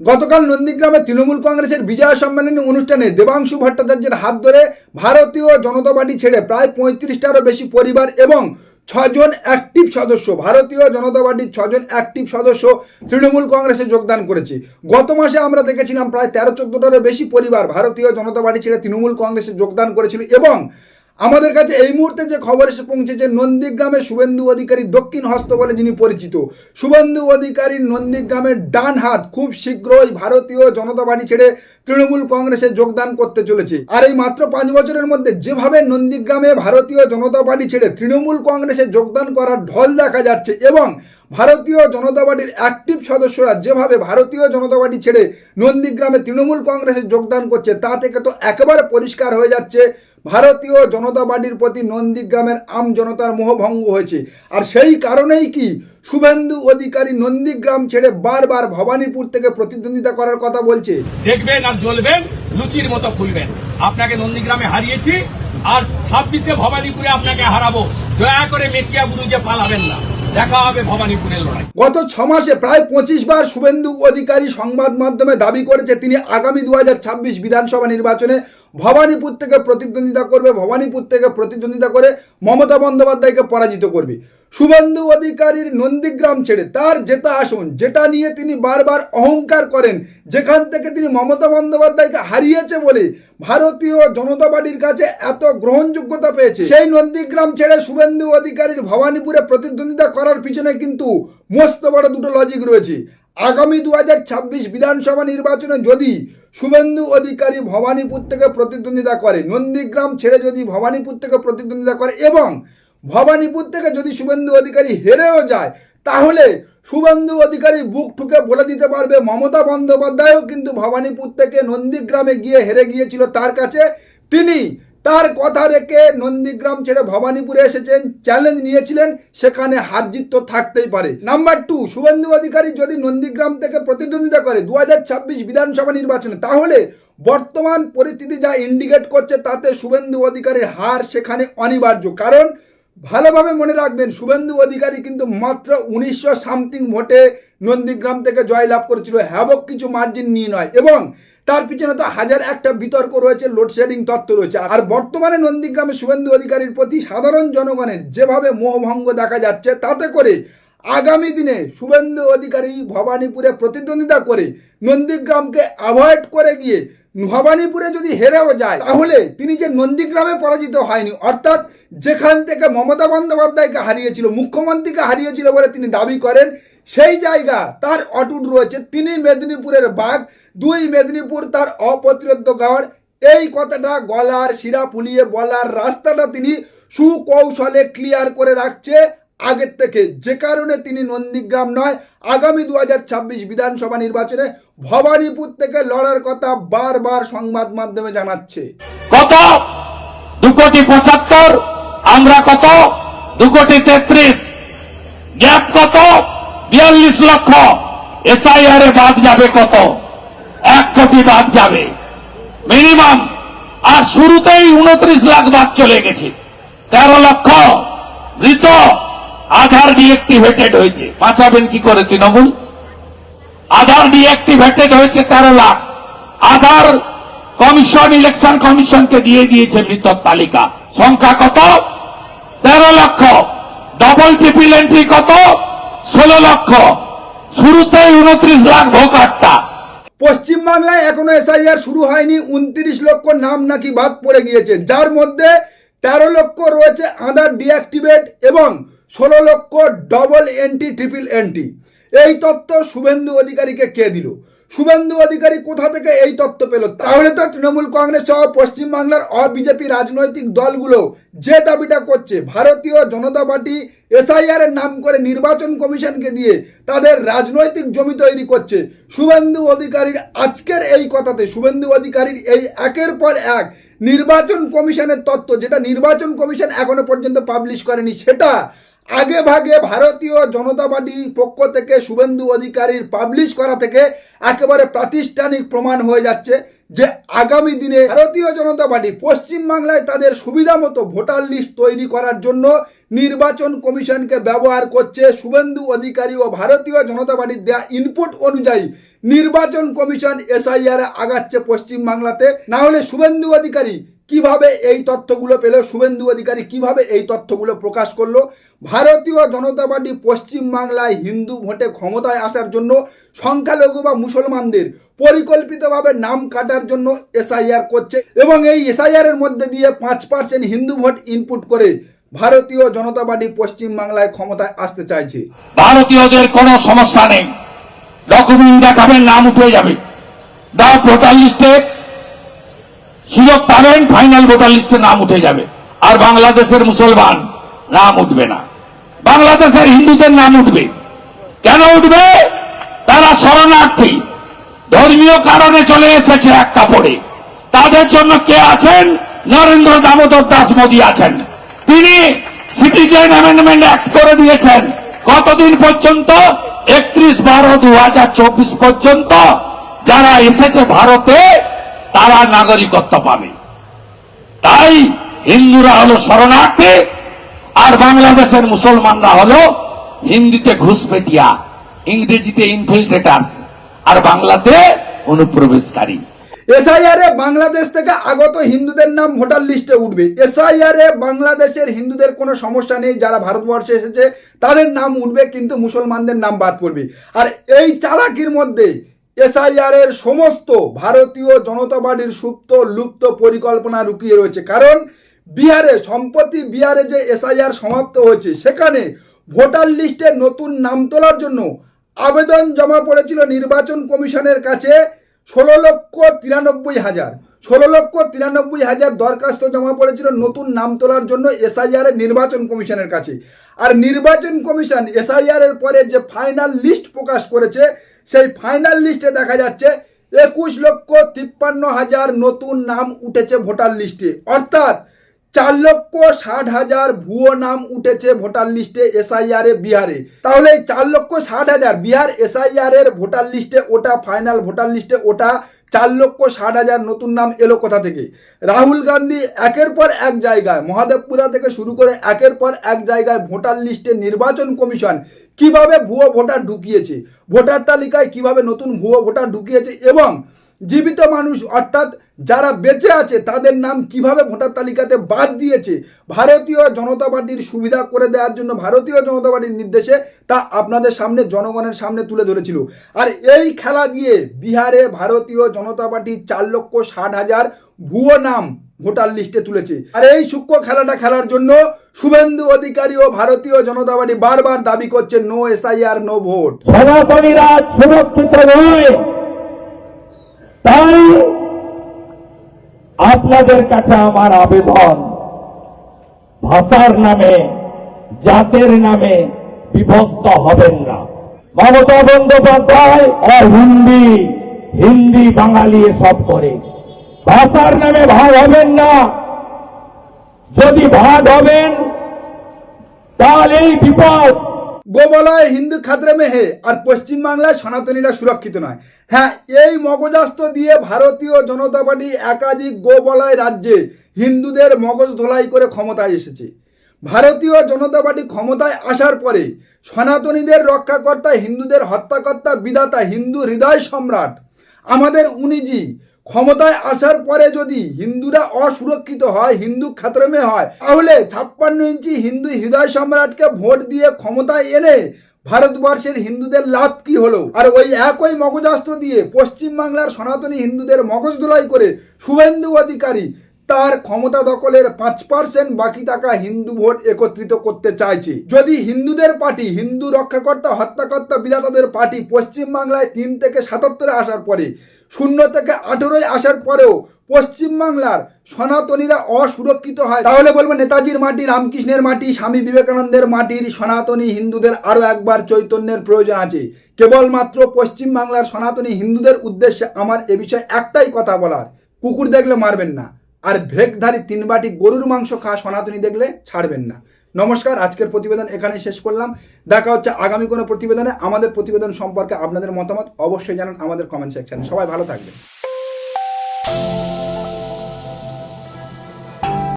গতকাল নন্দীগ্রামে তৃণমূল কংগ্রেসের বিজয় সম্মেলনী অনুষ্ঠানে দেবাংশু ভট্টাচার্যের হাত ধরে ভারতীয় জনতা পার্টি ছেড়ে প্রায় পঁয়ত্রিশটারও বেশি পরিবার এবং ছজন অ্যাক্টিভ সদস্য, ভারতীয় জনতা পার্টির ছজন অ্যাক্টিভ সদস্য তৃণমূল কংগ্রেসে যোগদান করেছে। গত মাসে আমরা দেখেছিলাম প্রায় তেরো চোদ্দটারও বেশি পরিবার ভারতীয় জনতা পার্টি ছেড়ে তৃণমূল কংগ্রেসে যোগদান করেছিল এবং আমাদের কাছে এই মুহূর্তে যে খবর এসে পৌঁছেছে নন্দীগ্রামে শুভেন্দু অধিকারী দক্ষিণ হস্ত বলে যিনি পরিচিত। শুভেন্দু অধিকারী নন্দীগ্রামের ডান হাত খুব শীঘ্রই ভারতীয় জনতা পার্টি ছেড়ে তৃণমূল কংগ্রেসে যোগদান করতে চলেছে। আর এই মাত্র পাঁচ বছরের মধ্যে যেভাবে নন্দীগ্রামে ভারতীয় জনতা পার্টি ছেড়ে তৃণমূল কংগ্রেসে যোগদান করার ঢল দেখা যাচ্ছে এবং ভারতীয় জনতা পার্টির অ্যাক্টিভ সদস্যরা যেভাবে ভারতীয় জনতা পার্টি ছেড়ে নন্দীগ্রামে তৃণমূল কংগ্রেসে যোগদান করছে, তা থেকে তো একেবারে পরিষ্কার হয়ে যাচ্ছে। ভারতীয় জনতা পার্টির প্রতি নন্দীগ্রামের আম জনতার মোহভঙ্গ হয়েছে। আর সেই কারণেই কি শুভেন্দু অধিকারী নন্দীগ্রাম ছেড়ে বারবার ভবানীপুর থেকে প্রতিদ্বন্দ্বিতা করার কথা বলছে? দেখবেন আর জ্বলবেন, লুচির মতো ফুলবেন। আপনাকে নন্দীগ্রামে হারিয়েছি, আর ছাব্বিশে ভবানীপুরে আপনাকে হারাবো। দয়া করে মেটিয়া বুরুজে পালাবেন না। গত ছ মাসে প্রায় পঁচিশ বার শুভেন্দু অধিকারী সংবাদ মাধ্যমে দাবি করেছে, তিনি আগামী দুহাজার ছাব্বিশ বিধানসভা নির্বাচনে ভবানীপুর থেকে প্রতিদ্বন্দ্বিতা করবে, ভবানীপুর থেকে প্রতিদ্বন্দ্বিতা করে মমতা বন্দ্যোপাধ্যায়কে পরাজিত করবে। শুভেন্দু অধিকারীর নন্দীগ্রাম ছেড়ে তার জেতা আসন, যেটা নিয়ে তিনি বারবার অহংকার করেন, যেখান থেকে তিনি মমতা বন্দ্যোপাধ্যায়কে হারিয়েছে বলে ভারতীয় জনতা পার্টির কাছে এত গ্রহণযোগ্যতা পেয়েছে। সেই নন্দীগ্রাম ছেড়ে শুভেন্দু অধিকারীর ভবানীপুরে প্রতিদ্বন্দ্বিতা করার পিছনে কিন্তু মস্ত বড় দুটো লজিক রয়েছে। আগামী দু হাজার ছাব্বিশ বিধানসভা নির্বাচনে যদি শুভেন্দু অধিকারী ভবানীপুর থেকে প্রতিদ্বন্দ্বিতা করে, নন্দীগ্রাম ছেড়ে যদি ভবানীপুর থেকে প্রতিদ্বন্দ্বিতা করে এবং ভবানীপুর থেকে যদি শুভেন্দু অধিকারী হেরেও যায়, তাহলে শুভেন্দু অধিকারী বুক ঠুকে বলে দিতে পারবে, মমতা বন্দ্যোপাধ্যায়ও কিন্তু ভবানীপুর থেকে নন্দীগ্রামে গিয়ে হেরে গিয়েছিল তার কাছে। তিনি তার কথা রেখে নন্দীগ্রাম ছেড়ে ভবানীপুরে এসেছেন চ্যালেঞ্জ নিয়েছিলেন, সেখানে হার জিত তো থাকতেই পারে। নাম্বার টু শুভেন্দু অধিকারী যদি নন্দীগ্রাম থেকে প্রতিদ্বন্দ্বিতা করে দু হাজার ছাব্বিশ বিধানসভা নির্বাচনে, তাহলে বর্তমান পরিস্থিতি যা ইন্ডিকেট করছে, তাতে শুভেন্দু অধিকারীর হার সেখানে অনিবার্য। কারণ ভালোভাবে মনে রাখবেন, শুভেন্দু অধিকারী কিন্তু মাত্র উনিশশো সামথিং ভোটে নন্দীগ্রাম থেকে জয়লাভ করেছিল। হ্যাবক কিছু মার্জিন নিয়ে নয় এবং তার পিছনে তো হাজার একটা বিতর্ক রয়েছে লোডশেডিং তত্ত্ব রয়েছে। আর বর্তমানে নন্দীগ্রামে শুভেন্দু অধিকারীর প্রতি সাধারণ জনগণের যেভাবে মোহভঙ্গ দেখা যাচ্ছে, তাতে করে আগামী দিনে শুভেন্দু অধিকারী ভবানীপুরে প্রতিদ্বন্দ্বিতা করে নন্দীগ্রামকে অ্যাভয়েড করে গিয়ে ভবানীপুরে যদি হেরেও যায়, তাহলে তিনি যে নন্দীগ্রামে পরাজিত হয়নি, অর্থাৎ যেখান থেকে মমতা বন্দ্যোপাধ্যায়কে হারিয়েছিল, মুখ্যমন্ত্রীকে হারিয়েছিল বলে তিনি দাবি করেন, সেই জায়গা তার অটুট রয়েছে। তিনি মেদিনীপুরের বাঘ, দুই মেদিনীপুর তার অপ্রতিরোধ গড় এই কথাটা গলার শিরা ফুলিয়ে বলার রাস্তাটা তিনি সুকৌশলে ক্লিয়ার করে রাখছে আগের থেকে। যে কারণে তিনি নন্দীগ্রাম নয়, আগামী দু হাজার ছাব্বিশ বিধানসভা নির্বাচনে ভবানীপুর থেকে লড়ার কথা বারবার সংবাদ মাধ্যমে জানাচ্ছে। কত? দু কোটি পঁচাত্তর আমরা কত? দু কোটি তেত্রিশ। গ্যাপ কত? বিয়াল্লিশ লক্ষ। এসআইআর এ বাদ যাবে কত? এক কোটি বাদ যাবে। মিনিমাম। আর শুরুতেই উনত্রিশ লাখ বাদ চলে গেছে। তেরো লক্ষ। মৃত। আধার ডিএক্টিভেটেড হয়েছে। বাঁচাবেন কি করে তৃণমূল? আধার ডিঅ্যাক্টিভেটেড হয়েছে তেরো লাখ। আধার কমিশন, ইলেকশন কমিশনকে দিয়ে দিয়েছে মৃতর তালিকা। সংখ্যা কত? তেরো লক্ষ। ডবল ট্রিপল এন্ট্রি কত? ষোলো লক্ষ। শুরুতেই উনত্রিশ লাখ ভোটারটা পশ্চিমবাংলায় এখনও এসআইআর শুরু হয়নি, উনত্রিশ লক্ষ নাম নাকি বাদ পড়ে গিয়েছে। যার মধ্যে তেরো লক্ষ রয়েছে আধার ডিঅ্যাক্টিভেট এবং ষোলো লক্ষ ডবল এন্টি ট্রিপল এন্টি এই তথ্য শুভেন্দু অধিকারীকে কে দিল? শুভেন্দু অধিকারী কোথা থেকে এই তথ্য পেল? তাহলে তো তৃণমূল কংগ্রেস সহ পশ্চিমবাংলার অবিজেপি রাজনৈতিক দলগুলো যে দাবিটা করছে, ভারতীয় জনতা পার্টি এসআইআর এর নাম করে নির্বাচন কমিশনকে দিয়ে তাদের রাজনৈতিক জমি তৈরি করছে। শুভেন্দু অধিকারীর আজকের এই কথাতে, শুভেন্দু অধিকারীর এই একের পর এক নির্বাচন কমিশনের তত্ত্ব, যেটা নির্বাচন কমিশন এখনও পর্যন্ত পাবলিশ করেনি, সেটা আগে ভাগে ভারতীয় জনতা পার্টির পক্ষ থেকে শুভেন্দু অধিকারীর পাবলিশ করা থেকে একেবারে প্রাতিষ্ঠানিক প্রমাণ হয়ে যাচ্ছে যে আগামী দিনে ভারতীয় জনতা পার্টি পশ্চিমবাংলায় তাদের সুবিধা মতো ভোটার লিস্ট তৈরি করার জন্য নির্বাচন কমিশনকে ব্যবহার করছে শুভেন্দু অধিকারী ও ভারতীয় জনতা পার্টির দেয়া ইনপুট অনুযায়ী। নির্বাচন কমিশন এসআইআর আগাচ্ছে পশ্চিমবাংলাতে। না হলে শুভেন্দু অধিকারী কীভাবে এই তথ্যগুলো পেল? শুভেন্দু অধিকারী কীভাবে এই তথ্যগুলো প্রকাশ করল? ভারতীয় জনতা পার্টি পশ্চিমবাংলায় হিন্দু ভোটে ক্ষমতায় আসার জন্য সংখ্যালঘু বা মুসলমানদের পরিকল্পিতভাবে নাম কাটার জন্য এসআইআর করছে এবং এই এসআইআর এর মধ্যে দিয়ে পাঁচ পার্সেন্ট হিন্দু ভোট ইনপুট করে ভারতীয় জনতা পার্টি পশ্চিমবাংলায় ক্ষমতায় আসতে চাইছে। ভারতীয়দের কোনো সমস্যা নেই। ডকুমেন্ট দেখাবেন নাম উঠে যাবে। দাও ভোটার লিস্টে সুযোগ পাবেন, ফাইনাল ভোটার লিস্টে নাম উঠে যাবে। আর বাংলাদেশের মুসলমান নাম উঠবে না। বাংলাদেশের হিন্দুদের নাম উঠবে। কেন উঠবে? তারা শরণার্থী। ধর্মীয় কারণে চলে এসেছে এক কাপড়ে। তাদের জন্য কে আছেন? নরেন্দ্র দামোদর দাস মোদী আছেন। তিনি সিটিজেন অ্যামেন্ডমেন্ট অ্যাক্ট করে দিয়েছেন। কতদিন পর্যন্ত? একত্রিশ বারো দু পর্যন্ত যারা এসেছে ভারতে, তারা নাগরিকত্ব পাবে। তাই হিন্দুরা হলো শরণার্থী, আর বাংলাদেশের মুসলমানরা হলো হিন্দিতে ঘুষপেটিয়া, ইংরেজিতে ইনফিল্ট্রেটার্স আর বাংলাতে অনুপ্রবেশকারী। এসআইআর বাংলাদেশ থেকে আগত হিন্দুদের নাম ভোটার লিস্টে উঠবে। এসআইআর বাংলাদেশের হিন্দুদের কোনো সমস্যা নেই, যারা ভারতবর্ষে এসেছে, তাদের নাম উঠবে, কিন্তু মুসলমানদের নাম বাদ পড়বে। আর এই চালাকির মধ্যে এসআইআর এর সমস্ত ভারতীয় জনতা পার্টির সুপ্ত, লুপ্ত পরিকল্পনা লুকিয়ে রয়েছে। কারণ বিহারে, সম্প্রতি বিহারে যে এসআইআর সমাপ্ত হয়েছে, সেখানে ভোটার লিস্টে নতুন নাম তোলার জন্য আবেদন জমা পড়েছিল নির্বাচন কমিশনের কাছে। ষোলো লক্ষ তিরানব্বই হাজার। ষোলো লক্ষ তিরানব্বই হাজার দরখাস্ত জমা পড়েছিল নতুন নাম তোলার জন্য এসআইআর নির্বাচন কমিশনের কাছে। আর নির্বাচন কমিশন এসআইআর এর পরে যে ফাইনাল লিস্ট প্রকাশ করেছে, সেই ফাইনাল লিস্টে দেখা যাচ্ছে একুশ লক্ষ তিপ্পান্ন হাজার নতুন নাম উঠেছে ভোটার লিস্টে। অর্থাৎ চার লক্ষ ষাট হাজার ভুয়ো নাম উঠেছে ভোটার লিস্টে এসআইআর এ, বিহারে। তাহলে এই চার লক্ষ ষাট হাজার, বিহার এসআইআর এর ভোটার লিস্টে ওটা, ফাইনাল ভোটার লিস্টে ওটা, চার লক্ষ ষাট হাজার নতুন নাম এলো কোথা থেকে? রাহুল গান্ধী একের পর এক জায়গায়, মহাদেবপুরা থেকে শুরু করে একের পর এক জায়গায় ভোটার লিস্টে নির্বাচন কমিশন কীভাবে ভুয়ো ভোটার ঢুকিয়েছে? ভোটার তালিকায় কীভাবে নতুন ভুয়ো ভোটার ঢুকিয়েছে? এবং জীবিত মানুষ, অর্থাৎ যারা বেঁচে আছে, তাদের নাম কীভাবে ভোটার তালিকাতে বাদ দিয়েছে? ভারতীয় জনতা পার্টির সুবিধা করে দেওয়ার জন্য ভারতীয় জনতা পার্টির নির্দেশে তা আপনাদের সামনে, জনগণের সামনে তুলে ধরেছিল। আর এই খেলা দিয়ে বিহারে ভারতীয় জনতা পার্টি চার লক্ষ ষাট হাজার ভুয়ো নাম ভোটার লিস্টে তুলেছে। আর এই সূক্ষ্ম খেলাটা খেলার জন্য শুভেন্দু অধিকারী ও ভারতীয় জনতা পার্টি বারবার দাবি করছে, নো এসআইআর, নো ভোট। সুরক্ষিত নয়। তাই আপনাদের কাছে আমার আবেদন। ভাষার নামে, জাতের নামে বিভক্ত হবেন না। মমতা বন্দ্যোপাধ্যায় আর হিন্দি হিন্দি বাঙালি এসব করে। ভাষার নামে ভাগ হবেন না। যদি ভাগ হবেন, তাহলে এই বিপদ। গোবলায় হিন্দু খাতরে মেহে আর পশ্চিমবাংলায় সনাতনীরা সুরক্ষিত নয়। হ্যাঁ এই মগজাস্ত দিয়ে ভারতীয় জনতা পার্টি একাধিক গোবলায় রাজ্যে হিন্দুদের মগজ ধোলাই করে ক্ষমতায় এসেছে। ভারতীয় জনতা পার্টি ক্ষমতায় আসার পরে সনাতনীদের রক্ষাকর্তা, হিন্দুদের হত্যাকর্তা, বিধাতা, হিন্দু হৃদয় সম্রাট আমাদের উনিজি ক্ষমতায় আসার পরে যদি হিন্দুরা অসুরক্ষিত হয়, হিন্দু খাতরমে হয়, তাহলে ছাপ্পান্ন ইঞ্চি হিন্দু হৃদয় সম্রাটকে ভোট দিয়ে ক্ষমতায় এনে ভারতবর্ষের হিন্দুদের লাভ কি হলো? আর ওই একই মগজাস্ত্র দিয়ে পশ্চিমবাংলার সনাতনী হিন্দুদের মগজ ধোলাই করে শুভেন্দু অধিকারী তার ক্ষমতা দখলের পাঁচ পার্সেন্ট বাকি টাকা হিন্দু ভোট একত্রিত করতে চাইছে। যদি হিন্দুদের পার্টি, হিন্দু রক্ষাকর্তা, হত্যাকর্তা, বিধাতাদের পার্টি পশ্চিমবাংলায় তিন থেকে সাতাত্তরে আসার পরে, শূন্য থেকে আঠেরোয় আসার পরেও পশ্চিমবাংলার সনাতনীরা অসুরক্ষিত হয়। তাহলে বলব নেতাজির মাটি, রামকৃষ্ণের মাটি, স্বামী বিবেকানন্দের মাটির সনাতনী হিন্দুদের আরও একবার চৈতন্যের প্রয়োজন আছে। কেবলমাত্র পশ্চিমবাংলার সনাতনী হিন্দুদের উদ্দেশ্যে আমার এ বিষয়ে একটাই কথা বলার। কুকুর দেখলে মারবেন না, আর ভেকধারী তিন বাটি গরুর মাংস খাওয়া সনাতনী দেখলে ছাড়বেন না। নমস্কার, আজকের প্রতিবেদন এখানে শেষ করলাম। দেখা হচ্ছে আগামী কোনো প্রতিবেদনে। আমাদের প্রতিবেদন সম্পর্কে আপনাদের মতামত অবশ্যই জানান আমাদের কমেন্ট সেকশনে সবাই ভালো থাকবেন।